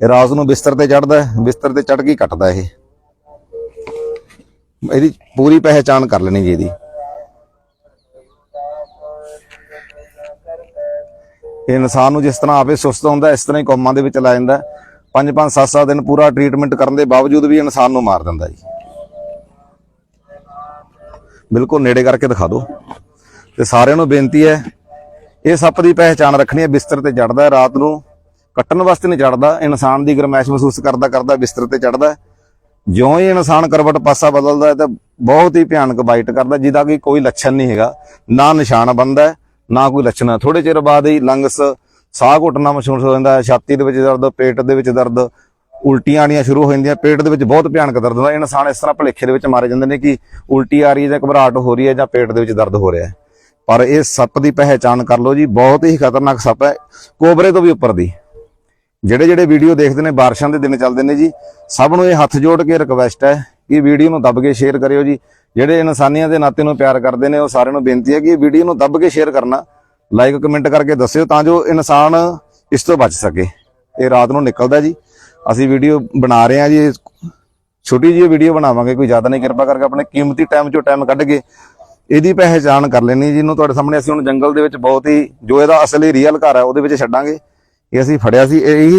ਇਹ ਰਾਤ ਨੂੰ ਬਿਸਤਰ ਤੇ ਚੜਦਾ ਬਿਸਤਰ ਤੇ ਚੜ ਕੇ ਕੱਟਦਾ ਇਹ। ਇਹਦੀ ਪੂਰੀ ਪਹਿਚਾਣ ਕਰ ਲੈਣੀ ਜੀ ਇਹਦੀ। ਇਹ ਇਨਸਾਨ ਨੂੰ ਜਿਸ ਤਰ੍ਹਾਂ ਆਪੇ ਸੁਸਤ ਹੁੰਦਾ, ਇਸ ਤਰ੍ਹਾਂ ਹੀ ਕੌਮਾਂ ਦੇ ਵਿੱਚ ਲੈ ਜਾਂਦਾ ਹੈ। ਪੰਜ ਪੰਜ ਸੱਤ ਸੱਤ ਦਿਨ ਪੂਰਾ ਟ੍ਰੀਟਮੈਂਟ ਕਰਨ ਦੇ ਬਾਵਜੂਦ ਵੀ ਇਨਸਾਨ ਨੂੰ ਮਾਰ ਦਿੰਦਾ ਜੀ। ਬਿਲਕੁਲ ਨੇੜੇ ਕਰਕੇ ਦਿਖਾ ਦਿਓ। ਤੇ ਸਾਰਿਆਂ ਨੂੰ ਬੇਨਤੀ ਹੈ, ਇਹ ਸੱਪ ਦੀ ਪਹਿਚਾਣ ਰੱਖਣੀ ਹੈ, ਬਿਸਤਰ ਤੇ ਚੜਦਾ ਰਾਤ ਨੂੰ। ਕੱਟਣ ਵਾਸਤੇ ਨਹੀਂ ਚੜਦਾ, ਇਨਸਾਨ ਦੀ ਗਰਮੈਸ਼ ਮਹਿਸੂਸ ਕਰਦਾ ਕਰਦਾ ਬਿਸਤਰ ਤੇ ਚੜਦਾ ਜਿਉਂ ਹੀ ਇਨਸਾਨ ਕਰਵਟ ਪਾਸਾ ਬਦਲਦਾ ਹੈ ਤਾਂ ਬਹੁਤ ਹੀ ਭਿਆਨਕ ਬਾਈਟ ਕਰਦਾ ਜਿਹਦਾ ਕਿ ਕੋਈ ਲੱਛਣ ਨਹੀਂ ਹੈਗਾ। ਨਾ ਨਿਸ਼ਾਨ ਬੰਦਾ ਨਾ ਕੋਈ ਲੱਛਣ ਹੈ। ਥੋੜੇ ਚਿਰ ਬਾਅਦ ਹੀ ਲੰਗਸ ਸਾਹ ਘੁੱਟਣਾ ਮਹਿਸੂਸ ਹੋ ਜਾਂਦਾ ਛਾਤੀ ਦੇ ਵਿੱਚ ਦਰਦ, ਪੇਟ ਦੇ ਵਿੱਚ ਦਰਦ, ਉਲਟੀਆਂ ਆਣੀਆਂ ਸ਼ੁਰੂ ਹੋ ਜਾਂਦੀਆਂ, ਪੇਟ ਦੇ ਵਿੱਚ ਬਹੁਤ ਭਿਆਨਕ ਦਰਦ ਹੁੰਦਾ ਇਨਸਾਨ ਇਸ ਤਰ੍ਹਾਂ ਭਲੇਖੇ ਦੇ ਵਿੱਚ ਮਾਰੇ ਜਾਂਦੇ ਨੇ ਕਿ ਉਲਟੀ ਆ ਰਹੀ ਹੈ ਜਾਂ ਘਬਰਾਹਟ ਹੋ ਰਹੀ ਹੈ ਜਾਂ ਪੇਟ ਦੇ ਵਿੱਚ ਦਰਦ ਹੋ ਰਿਹਾ ਹੈ। ਪਰ ਇਹ ਸੱਪ ਦੀ ਪਹਿਚਾਣ ਕਰ ਲਓ ਜੀ, ਬਹੁਤ ਹੀ ਖਤਰਨਾਕ ਸੱਪ ਹੈ, ਕੋਬਰੇ ਤੋਂ ਵੀ ਉੱਪਰ ਦੀ। ਜਿਹੜੇ ਜਿਹੜੇ ਵੀਡੀਓ ਦੇਖਦੇ ਨੇ, ਬਾਰਿਸ਼ਾਂ ਦੇ ਦਿਨ ਚੱਲਦੇ ਨੇ ਜੀ, ਸਭ ਨੂੰ ਇਹ ਹੱਥ ਜੋੜ ਕੇ ਰਿਕਵੈਸਟ ਹੈ ਕਿ ਵੀਡੀਓ ਨੂੰ ਦੱਬ ਕੇ ਸ਼ੇਅਰ ਕਰਿਓ ਜੀ। ਜਿਹੜੇ ਇਨਸਾਨੀਆਂ ਦੇ ਨਾਤੇ ਨੂੰ ਪਿਆਰ ਕਰਦੇ ਨੇ, ਉਹ ਸਾਰਿਆਂ ਨੂੰ ਬੇਨਤੀ ਹੈ ਕਿ ਇਹ ਵੀਡੀਓ ਨੂੰ ਦੱਬ ਕੇ ਸ਼ੇਅਰ ਕਰਨਾ। ਲਾਈਕ ਕਮੈਂਟ ਕਰਕੇ ਦੱਸਿਓ ਤਾਂ ਜੋ ਇਨਸਾਨ ਇਸ ਤੋਂ ਬਚ ਸਕੇ। ਇਹ ਰਾਤ ਨੂੰ ਨਿਕਲਦਾ ਜੀ। ਅਸੀਂ ਵੀਡੀਓ ਬਣਾ ਰਹੇ ਹਾਂ ਜੀ। ਛੋਟੀ ਜਿਹੀ ਵੀਡੀਓ ਬਣਾਵਾਂਗੇ, ਕੋਈ ਜ਼ਿਆਦਾ ਨਹੀਂ, ਕਿਰਪਾ ਕਰਕੇ ਆਪਣੇ ਕੀਮਤੀ ਟਾਈਮ ਚੋਂ ਟਾਈਮ ਕੱਢ ਕੇ ਇਹਦੀ ਪਹਿਚਾਣ ਕਰ ਲੈਣੀ ਜਿਹਨੂੰ ਤੁਹਾਡੇ ਸਾਹਮਣੇ ਅਸੀਂ ਹੁਣ ਜੰਗਲ ਦੇ ਵਿੱਚ ਬਹੁਤ ਹੀ, ਜੋ ਇਹਦਾ ਅਸਲੀ ਰੀਅਲ ਘਰ ਹੈ, ਉਹਦੇ ਵਿੱਚ ਛੱਡਾਂਗੇ। ਇਹ ਅਸੀਂ ਫੜਿਆ ਸੀ ਇਹ ਇਹੀ